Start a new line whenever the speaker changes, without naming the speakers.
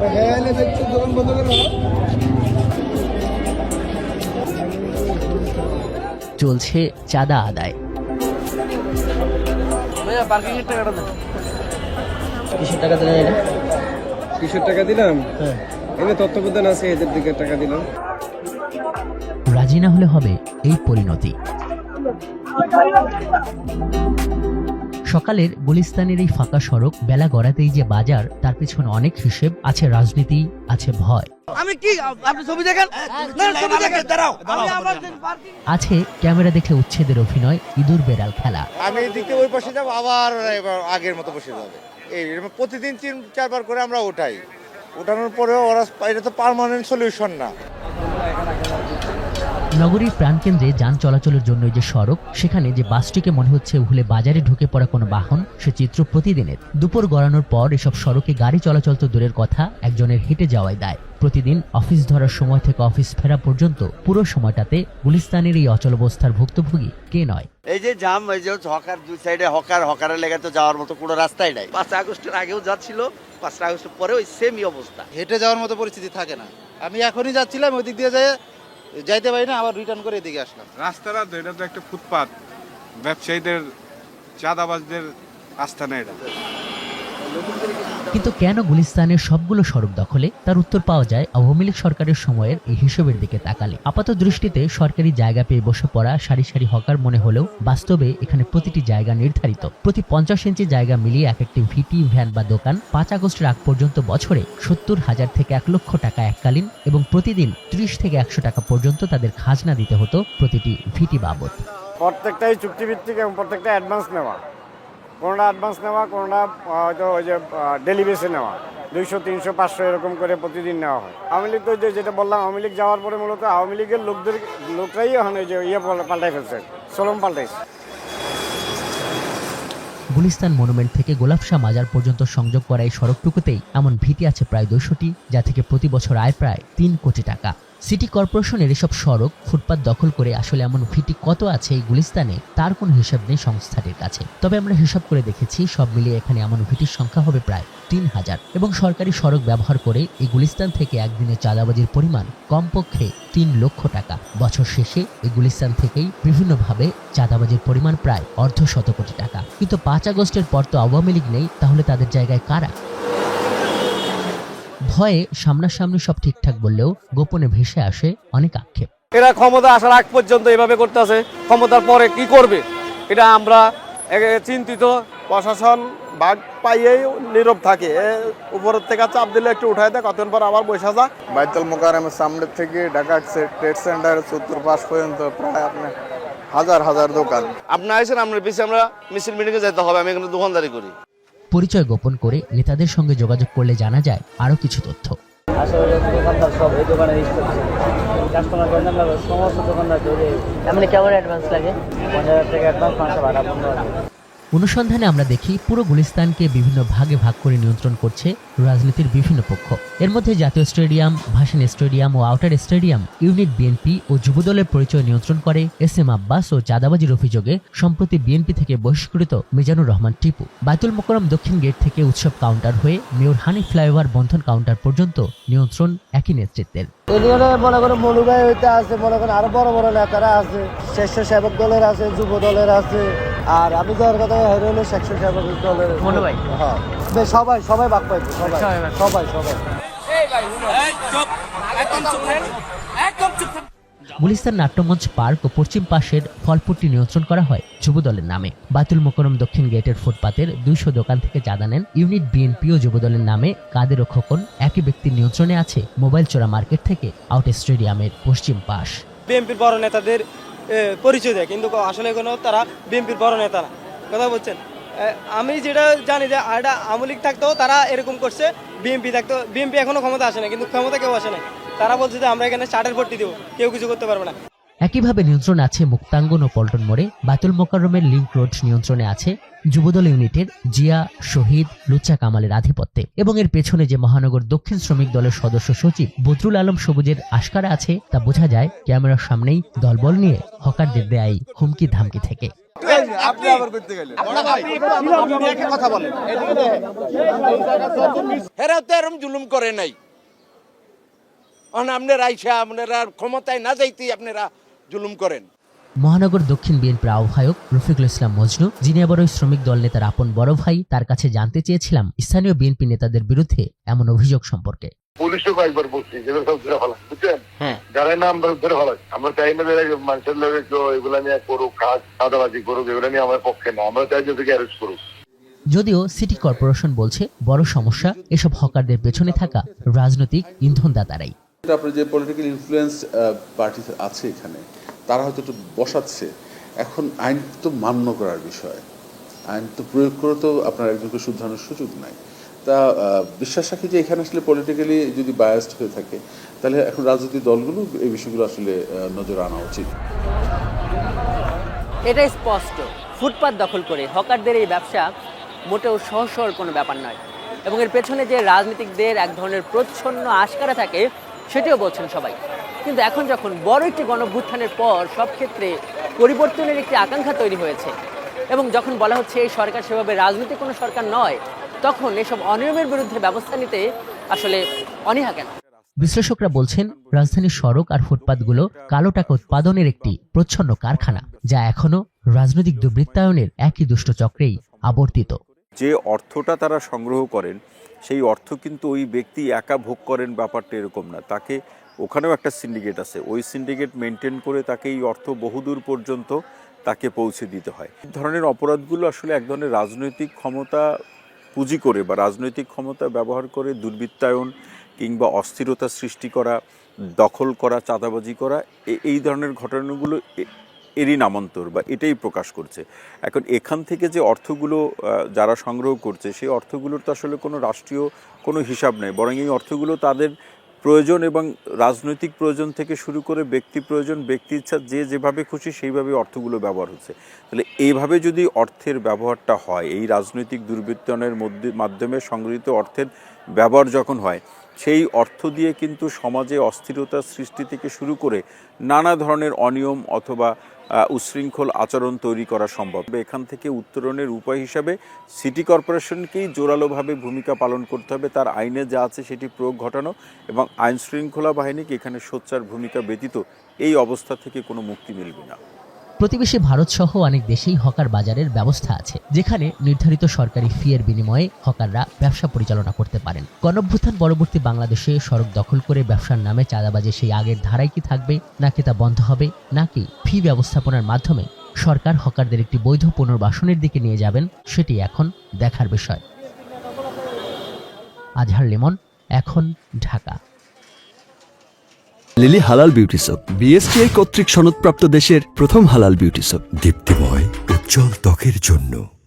হেলে দেখছ দোকান বন্ধ করো
চলছে চাঁদা আদায় কিসের টাকা দিলেন এটা?
কিসের টাকা দিলাম?
হ্যাঁ।
এনে তত্ত্বাবধান আছে এদের দিকে টাকা দিলাম।
রাজি না হলে হবে এই পরিণতি। সকালের গুলিস্তানের এই ফাঁকা সড়ক বেলা গড়াতেই যে বাজার তার পিছনে অনেক হিসেব আছে রাজনীতি আছে ভয়।
আমি কি আপনি ছবি দেখেন? না না, ছবি দেখেন। দাঁড়াও।
আছে ক্যামেরা দেখে উচ্ছেদের অভিনয় ইঁদুর বেড়াল খেলা।
আমি এদিকে ওই পাশে যাব আবার এবার আগের মতো বসে যাবে। এই প্রতিদিন তিন চারবার করে আমরা ওঠাই। ওঠানোর পরেও ওরা এটা তো পার্মানেন্ট সলিউশন না।
নগরীর প্রাণকেন্দ্রে যান চলাচলের জন্য যে সড়ক সেখানে যে বাসটিকে মনে হচ্ছে উহলে বাজারে ঢুকে পড়া কোনো বাহন সে চিত্র প্রতিদিনের। দুপুর গড়ানোর পর এসব সড়কে গাড়ি চলাচল তো দূরের কথা একজনের হেঁটে যাওয়াই দায়। প্রতিদিন অফিস ধরার সময় থেকে অফিস ফেরা পর্যন্ত পুরো সময়টাতে গুলিস্তানের এই অচল অবস্থার ভুক্তভোগী কে নয়?
এই যে জাম এই যে হকার দুই সাইডে হকার হকারের লেগে তো যাওয়ার মতো কোনো রাস্তাই নাই।
পাঁচ আগস্টের আগেও যাচ্ছিল পাঁচটা আগস্টের পরে ওই সেমই অবস্থা।
হেঁটে যাওয়ার মতো পরিস্থিতি থাকে না। আমি এখনই যাচ্ছিলাম ওই দিক দিয়ে যাই যাইতে পারি না, আবার রিটার্ন করে এদিকে আসলাম।
রাস্তাটা তো এটা তো একটা ফুটপাত। ব্যবসায়ীদের, চাঁদাবাজদের আস্থানা এটা।
কিন্তু কেন গুলিস্তানের সবগুলো সড়ক দখলে? তার উত্তর পাওয়া যায়, আওয়ামী লীগ সরকারের সময়ের এই হিসেবের দিকে তাকালে। আপাত দৃষ্টিতে সরকারি জায়গা পেয়ে বসে পড়া সারি সারি হকার মনে হলেও বাস্তবে এখানে প্রতিটি জায়গা নির্ধারিত। প্রতি পঞ্চাশ ইঞ্চি জায়গা মিলিয়ে এক একটি ভিটি, ভ্যান বা দোকান পাঁচ আগস্টের আগ পর্যন্ত বছরে সত্তর হাজার থেকে এক লক্ষ টাকা এককালীন এবং প্রতিদিন ত্রিশ থেকে একশো টাকা পর্যন্ত তাদের খাজনা দিতে হতো প্রতিটি ভিটি বাবদ।
প্রত্যেকটাই চুক্তিভিত্তিক এবং প্রত্যেকটা অ্যাডভান্স নেওয়া। কোনোটা অ্যাডভান্স নেওয়া, কোনোটা হয়তো ওই যে ডেলি বেসে নেওয়া। দুইশো, তিনশো, পাঁচশো এরকম করে প্রতিদিন নেওয়া হয়। আওয়ামী লীগ তো যে, যেটা বললাম, আওয়ামী লীগ যাওয়ার পরে মূলত আওয়ামী লীগের লোকদের, লোকরাই এখন ওই যে ইয়ে পাল- পাল্টাই ফেলছে, সোলম পাল্টাইছে।
গুলিস্তান মনুমেন্ট থেকে গোলাপশাহ মাজার পর্যন্ত সংযোগ করা এই সড়কটুকুতেই এমন ভীতি আছে প্রায় দুশোটি যা থেকে প্রতি বছর আয় প্রায় তিন কোটি টাকা। সিটি কর্পোরেশনের এসব সড়ক ফুটপাত দখল করে আসলে এমন ভিটি কত আছে এই গুলিস্তানে, তার কোনো হিসাব নেই সংস্থাটির কাছে। তবে আমরা হিসাব করে দেখেছি, সব মিলিয়ে এখানে এমন ভিটির সংখ্যা হবে প্রায় তিন হাজার। এবং সরকারি সড়ক ব্যবহার করে এই গুলিস্তান থেকে একদিনে চাঁদাবাজির পরিমাণ কমপক্ষে তিন লক্ষ টাকা। বছর শেষে এই গুলিস্তান থেকেই বিভিন্নভাবে চাঁদাবাজির পরিমাণ প্রায় অর্ধ শত কোটি টাকা। কিন্তু পাঁচ আগস্টের পর তো আওয়ামী লীগ নেই, তাহলে তাদের জায়গায় কারা? ভয়ে সামনাসামনি সব ঠিকঠাক বললেও গোপনে ভেসে আসে অনেক আক্ষেপ।
এরা ক্ষমতা আসার আগ পর্যন্ত এভাবে করতেছে ক্ষমতার পরে কি করবে? এটা আমরা চিন্তিত। প্রশাসন বাঘ পাইয়েই নীরব থাকে। উপরের থেকে চাপ দিলে একটু উঠাই দেয় কতক্ষণ পর আবার বসে যা।
বাইতুল মোকারমের সামনে থেকে ঢাকা ট্রেড সেন্টারের চতুর পাশ পর্যন্ত প্রায় আপনার হাজার হাজার দোকান।
আপনি আইসেন আপনার পিছিয়ে আমরা মিছিল মিটিংয়ে যেতে হবে আমি এখানে দোকানদারি করি।
পরিচয় গোপন করে নেতাদের সঙ্গে যোগাযোগ করলে জানা যায় আরও কিছু তথ্য।
সব এই দোকানে কাস্টমার সমস্ত দোকানদার এমনি কেমন অ্যাডভান্স লাগে?
অনুসন্ধানে আমরা দেখি পুরো গুলিস্তানকে বিভিন্ন ভাগে ভাগ করে নিয়ন্ত্রণ করছে রাজনীতির বিভিন্ন পক্ষ। এর মধ্যে জাতীয় স্টেডিয়াম ভাসান স্টেডিয়াম ও আউটার স্টেডিয়াম, ইউনিট বিএনপি ও যুবদলের পরিচয় নিয়ন্ত্রণ করে এস এম আব্বাস ও চাঁদাবাজির অভিযোগে সম্প্রতি বিএনপি থেকে বহিষ্কৃত মিজানুর রহমান টিপু। বাইতুল মোকরম দক্ষিণ গেট থেকে উৎসব কাউন্টার হয়ে mayor Hanif flyover Bandhan counter পর্যন্ত নিয়ন্ত্রণ একই নেতৃত্বের।
মনে করো মনুভাই হইতে আছে, মনে করেন আরও বড় বড় নেতারা আছে, স্বেচ্ছাসেবক দলের আছে যুব দলের আছে। আর আমি যাওয়ার কথা হেরে হলো স্বেচ্ছাসেবক দলের
মনুভাই?
হ্যাঁ। বেশ, সবাই সবাই বাক পাইছে সবাই। সবাই সবাই
গুলিস্তান নাট্যমঞ্চ পার্ক ও পশ্চিম পাশের ফলপুরটি নিয়ন্ত্রণ করা হয় যুবদলের নামে। বাতুল মোকরম দক্ষিণ গেটের ফুটপাতের দুইশো দোকান থেকে চাঁদা নেন ইউনিট বিএনপি ও যুবদলের নামে কাদের ও খোকন। একই ব্যক্তির নিয়ন্ত্রণে আছে মোবাইল চোরা মার্কেট থেকে আউট স্টেডিয়ামের পশ্চিম পাশ।
বিএনপির বড় নেতাদের পরিচয় দেয়। কিন্তু আসলে কোনো তারা বিএনপির বড় নেতা না। কথা বলছেন? আমি যেটা জানি যে এটা আওয়ামী লীগ থাকতেও তারা এরকম করছে, বিএনপি থাকতো বিএনপি এখনও ক্ষমতা আসে না কিন্তু ক্ষমতা কেউ আসে না তারা বলছে যে, আমরা এখানে চার্টের ভর্তি দেবো, কেউ কিছু করতে পারবে না।
একইভাবে নিয়ন্ত্রণ আছে মুক্তাঙ্গন ও পল্টন মোড়ে। বাতুল মোকাররমের লিংক রোড নিয়ন্ত্রণে আছে যুবদল ইউনিটের জিয়া, শহীদ, লুচ্চা কামালের আধিপত্যে। এবং এর পেছনে যে মহানগর দক্ষিণ শ্রমিক দলের সদস্য সচিব বদরুল আলম সবুজের আশকারা আছে, তা বোঝা যায় ক্যামেরার সামনেই দলবল নিয়ে হকারদের দেয় হুমকি ধামকি থেকে।
আপনি আবার
করে নাই। আপনারা ক্ষমতায় না যাইতেই আপনারা জুলুম করেন।
মহানগর দক্ষিণ বিএনপির আহ্বায়ক রফিকুল ইসলাম মজনু যিনি আবার ওই শ্রমিক দল নেতার আপন বড় ভাই তার কাছে জানতে চেয়েছিলাম স্থানীয় বিএনপি নেতাদের বিরুদ্ধে এমন অভিযোগ সম্পর্কে।
পুলিশও কয়েকবার বলছি যেগুলো সব ধরে ফেলা বুঝছেন? যারা না ধরে ফেলাই আমরা চাই না যে মানুষের লোক এগুলা নিয়ে করুক কাজ সাদাবাজি করুক এগুলো নিয়ে আমার পক্ষে না। আমরা চাই যে ওদেরকে অ্যারেস্ট করুক।
যদিও সিটি কর্পোরেশন বলছে বড় সমস্যা এসব হকারদের পেছনে থাকা রাজনৈতিক ইন্ধনদাতারাই।
আপনার যে পলিটিক্যাল ইনফ্লুয়েন্স পার্টি আছে এখানে তারা হয়তো একটু বসাচ্ছে। এখন আইন তো মান্য করার বিষয়। আইন তো প্রয়োগ করে তো আপনার একজনকে শুধরানোর সুযোগ নাই। তা বিশ্বাস রাখি যে এখানে আসলে পলিটিক্যালি যদি বায়াসড হয়ে থাকে, তাহলে এখন রাজনৈতিক দলগুলো এই বিষয়গুলো আসলে নজর আনা উচিত।
এটা স্পষ্ট। ফুটপাত দখল করে হকারদের এই ব্যবসা মোটেও সহজ কোনো ব্যাপার নয়। এবং এর পেছনে যে রাজনীতিকদের এক ধরনের প্রচ্ছন্ন আশকারা থাকে সেটিও বলছেন সবাই। কিন্তু এখন যখন বড় একটি গণভ্যুত্থানের পর সব ক্ষেত্রে পরিবর্তনের একটি আকাঙ্ক্ষা তৈরি হয়েছে এবং যখন বলা হচ্ছে এই সরকার সেভাবে রাজনৈতিক কোনো সরকার নয়, তখন এসব অনিয়মের বিরুদ্ধে ব্যবস্থা নিতে আসলে অনীহা কেন?
বিশ্লেষকরা বলছেন রাজধানীর সড়ক আর ফুটপাতগুলো কালো টাকা উৎপাদনের একটি প্রচ্ছন্ন কারখানা, যা এখনও রাজনৈতিক দুর্বৃত্তায়নের একই দুষ্ট চক্রেই আবর্তিত।
যে অর্থটা তারা সংগ্রহ করেন, সেই অর্থ কিন্তু ওই ব্যক্তি একা ভোগ করেন ব্যাপারটা এরকম না। তাকে ওখানেও একটা সিন্ডিকেট আছে। ওই সিন্ডিকেট মেনটেন করে তাকে এই অর্থ বহুদূর পর্যন্ত তাকে পৌঁছে দিতে হয়। এই ধরনের অপরাধগুলো আসলে এক ধরনের রাজনৈতিক ক্ষমতা পুঁজি করে বা রাজনৈতিক ক্ষমতা ব্যবহার করে দুর্বৃত্তায়ন কিংবা অস্থিরতা সৃষ্টি করা, দখল করা, চাঁদাবাজি করা এই ধরনের ঘটনাগুলো এরই নামান্তর বা এটাই প্রকাশ করছে। এখন এখান থেকে যে অর্থগুলো যারা সংগ্রহ করছে, সেই অর্থগুলোর তো আসলে কোনো রাষ্ট্রীয় কোনো হিসাব নেই। বরং এই অর্থগুলো তাদের প্রয়োজন এবং রাজনৈতিক প্রয়োজন থেকে শুরু করে ব্যক্তি প্রয়োজন, ব্যক্তি ইচ্ছা, যে যেভাবে খুশি সেইভাবে অর্থগুলো ব্যবহার হচ্ছে। তাহলে এইভাবে যদি অর্থের ব্যবহারটা হয়, এই রাজনৈতিক দুর্বৃত্তনের মধ্যে, মাধ্যমে সংগৃহীত অর্থের ব্যবহার যখন হয়, সেই অর্থ দিয়ে কিন্তু সমাজে অস্থিরতা সৃষ্টি থেকে শুরু করে নানা ধরনের অনিয়ম অথবা আহ, উচ্ছৃঙ্খল আচরণ তৈরি করা সম্ভব। এখান থেকে উত্তরণের উপায় হিসাবে সিটি কর্পোরেশনকেই জোরালোভাবে ভূমিকা পালন করতে হবে। তার আইনে যা আছে সেটি প্রয়োগ ঘটানো এবং আইন শৃঙ্খলা বাহিনীকে এখানে সোচ্চার ভূমিকা ব্যতীত এই অবস্থা থেকে কোনো মুক্তি মিলবে না।
প্রতিবেশী ভারত সহ অনেক দেশেই হকার বাজারের ব্যবস্থা আছে, যেখানে নির্ধারিত সরকারি ফিয়ের বিনিময়ে হকাররা ব্যবসা পরিচালনা করতে পারেন। গণভ্যুত্থান পরবর্তী বাংলাদেশে সড়ক দখল করে ব্যবসার নামে চাঁদাবাজি সেই আগের ধারায় কি থাকবে নাকি তা বন্ধ হবে, নাকি ফি ব্যবস্থাপনার মাধ্যমে সরকার হকারদের একটি বৈধ পুনর্বাসনের দিকে নিয়ে যাবেন, সেটি এখন দেখার বিষয়। আজহার লিমন, এখন ঢাকা।
লিলি হালাল বিউটি সোপ। বিএসটিআই কর্তৃক সনদপ্রাপ্ত দেশের প্রথম হালাল বিউটি সোপ। দীপ্তিময়, উজ্জ্বল ত্বকের জন্য।